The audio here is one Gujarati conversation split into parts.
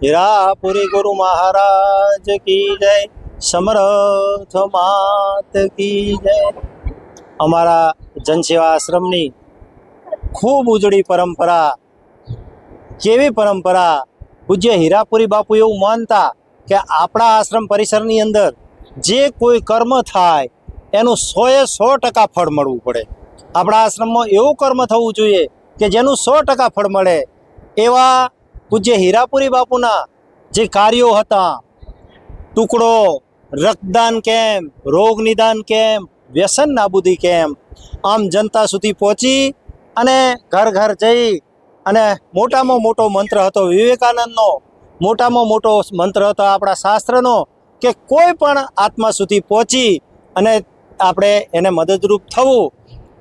હીરાપુરી ગુરુ મહારાજ કી જય, સમર્થ માત કી જય. અમારા જનસેવા આશ્રમની ખૂબ ઉજળી પરંપરા, કેવી પરંપરા? પૂજ્ય હીરાપુરી બાપુ એવું માનતા કે આપણા આશ્રમ પરિસરની અંદર જે કોઈ કર્મ થાય, એનું સોએ સો ટકા ફળ મળવું પડે. આપણા આશ્રમમાં એવું કર્મ થવું જોઈએ કે જેનું સો ટકા ફળ મળે, એવા પૂજ્ય હીરાપુરી બાપુના જે કાર્યો હતા, ટુકડો, રક્તદાન કેમ્પ, રોગ નિદાન કેમ્પ, વ્યસન નાબૂદી કેમ્પ, આમ જનતા સુધી પહોંચી અને ઘર ઘર જઈ અને મોટામાં મોટો મંત્ર હતો. વિવેકાનંદનો મોટામાં મોટો મંત્ર હતો આપણા શાસ્ત્રનો કે કોઈ પણ આત્મા સુધી પહોંચી અને આપણે એને મદદરૂપ થવું.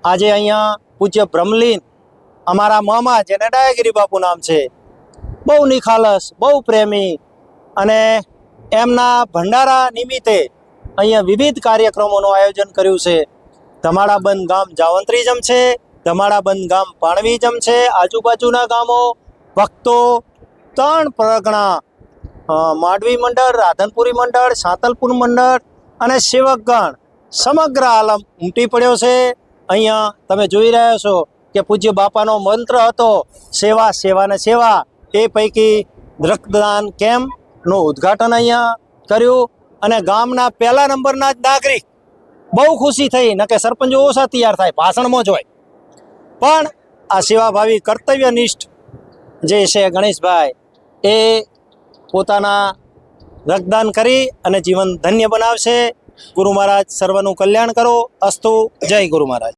આજે અહીંયા પૂજ્ય બ્રહ્મલીન, અમારા મામા, જેને ડાયાગીરી બાપુ નામ છે બહુ નિખાલસ, બહુ પ્રેમી અને એમના ભંડારા નિમિત્તે અહીંયા વિવિધ કાર્યક્રમોનું આયોજન કર્યું છે. ધમાડાબંધ ગામ જાવંત્રીજમ છે, ધમાડાબંધ ગામ પાણવીજમ છે, આજુબાજુના ગામો ભક્તો ત્રણ પ્રગણા માંડવી મંડળ, રાધનપુરી મંડળ, સાંતલપુર મંડળ અને સેવકગણ સમગ્ર આલમ ઉમટી પડ્યો છે. અહીંયા તમે જોઈ રહ્યા છો કે પૂજ્ય બાપાનો મંત્ર હતો, સેવા સેવા ને સેવા. એ પૈકી રક્તદાન કેમ્પનું ઉદ્ઘાટન અહીંયા કર્યું અને ગામના પહેલા નંબરના જ નાગરિક બહુ ખુશી થઈ, ન કે સરપંચો ઓછા તૈયાર થાય, ભાષણમાં જ હોય. પણ આ સેવાભાવી કર્તવ્યનિષ્ઠ જે છે ગણેશભાઈ, એ પોતાના રક્તદાન કરી અને જીવન ધન્ય બનાવશે. ગુરુ મહારાજ, સર્વનું કલ્યાણ કરો. અસ્તુ. જય ગુરુ મહારાજ.